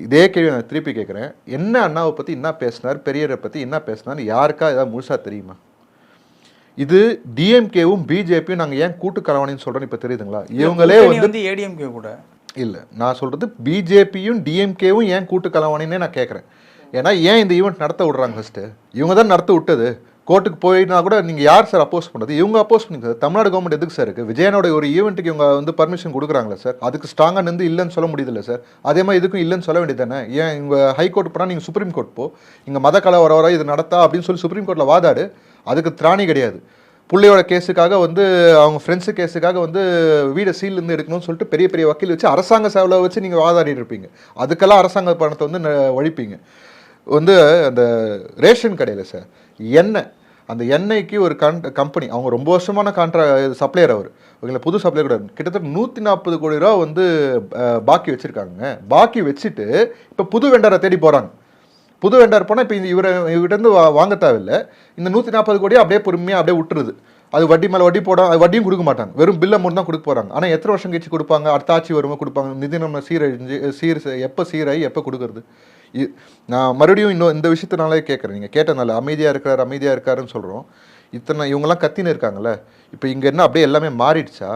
இதே கேள்வி நான் திருப்பி கேட்குறேன். என்ன அண்ணாவை பற்றி என்ன பேசினார்? பெரியரை பற்றி என்ன பேசினார் யாருக்கா ஏதாவது முழுசாக தெரியுமா? இது டிஎம்கேவும் பிஜேபியும் நாங்கள் ஏன் கூட்டு கலவாணின்னு சொல்கிறோன்னு இப்போ தெரியுதுங்களா? இவங்களே வந்து ஏடிஎம்கே கூட. இல்லை நான் சொல்கிறது பிஜேபியும் டிஎம்கேவும் ஏன் கூட்டு கலவாணின்னே நான் கேட்குறேன். ஏன்னா ஏன் இந்த ஈவெண்ட் நடத்த விடுறாங்க ஃபஸ்ட்டு இவங்க தான் நடத்த விட்டது. கோர்ட்டுக்கு போயினா கூட நீங்கள் யார் சார் அப்போஸ் பண்ணுறது இவங்க அப்போஸ் பண்ணி சார். தமிழ்நாடு கவர்மெண்ட் எதுக்கு சார் இருக்குது விஜயனோட ஒரு ஈவெண்ட்டுக்கு இவங்க வந்து பர்மிஷன் கொடுக்குறாங்களா சார். அதுக்கு ஸ்ட்ராங்காக நின்று இல்லைன்னு சொல்ல முடியல சார். அதே மாதிரி இதுக்கும் இல்லைன்னு சொல்ல வேண்டியது தானே? ஏன் இவங்க ஹைகோர்ட் போனால் நீங்கள் சுப்ரீம் கோர்ட் போ. இங்கே மத கலை வர வர இது நடத்தா அப்படின்னு சொல்லி சுப்ரீம் கோர்ட்டில் வாதாடு. அதுக்கு திராணி கிடையாது. பிள்ளையோட கேஸுக்காக வந்து அவங்க ஃப்ரெண்ட்ஸு கேஸுக்காக வந்து வீடை சீல்லேருந்து எடுக்கணும்னு சொல்லிட்டு பெரிய பெரிய வக்கீல் வச்சு அரசாங்க செலவை வச்சு நீங்கள் வாதாடிட்டு இருப்பீங்க. அதுக்கெல்லாம் அரசாங்க பணத்தை வந்து ந- ஒழிப்பீங்க. வந்து அந்த ரேஷன் கடையில் சார் எண்ணெய் அந்த எண்ணெய்க்கு ஒரு கன் கம்பெனி அவங்க ரொம்ப வருஷமான கான்ட்ரா சப்ளையர் அவர். ஓகேங்களா? புது சப்ளையர் கூட கிட்டத்தட்ட நூற்றி நாற்பது கோடி ரூபா வந்து பாக்கி வச்சுருக்காங்க பாக்கி வச்சுட்டு இப்போ புது வெண்டரை தேடி போகிறாங்க புது வெண்டார் போனால் இப்போ இந்த இவரை இவர்கிட்ட வாங்க தேவையில்லை. இந்த நூற்றி நாற்பது கோடியை அப்படியே பொறுமையாக அப்படியே விட்டுருது. அது வட்டி மேலே வட்டி போட அது வட்டியும் கொடுக்க மாட்டாங்க. வெறும் பில்லை மட்டும் தான் கொடுக்க போகிறாங்க ஆனால் எத்தனை வருஷம் கழிச்சு கொடுப்பாங்க? அடுத்த ஆட்சி வருமா கொடுப்பாங்க. நிதி நம்ம சீரழிஞ்சு சீர் எப்போ சீராகி எப்போ கொடுக்கறது? இ- நான் மறுபடியும் இன்னும் இந்த விஷயத்தினாலே கேட்குறேன் நீங்கள் கேட்டனால அமைதியாக இருக்கார் அமைதியாக இருக்காருன்னு சொல்கிறோம் இத்தனை இவங்கெல்லாம் கத்தின்னு இருக்காங்கல்ல. இப்போ இங்கே என்ன அப்படியே எல்லாமே மாறிடுச்சா?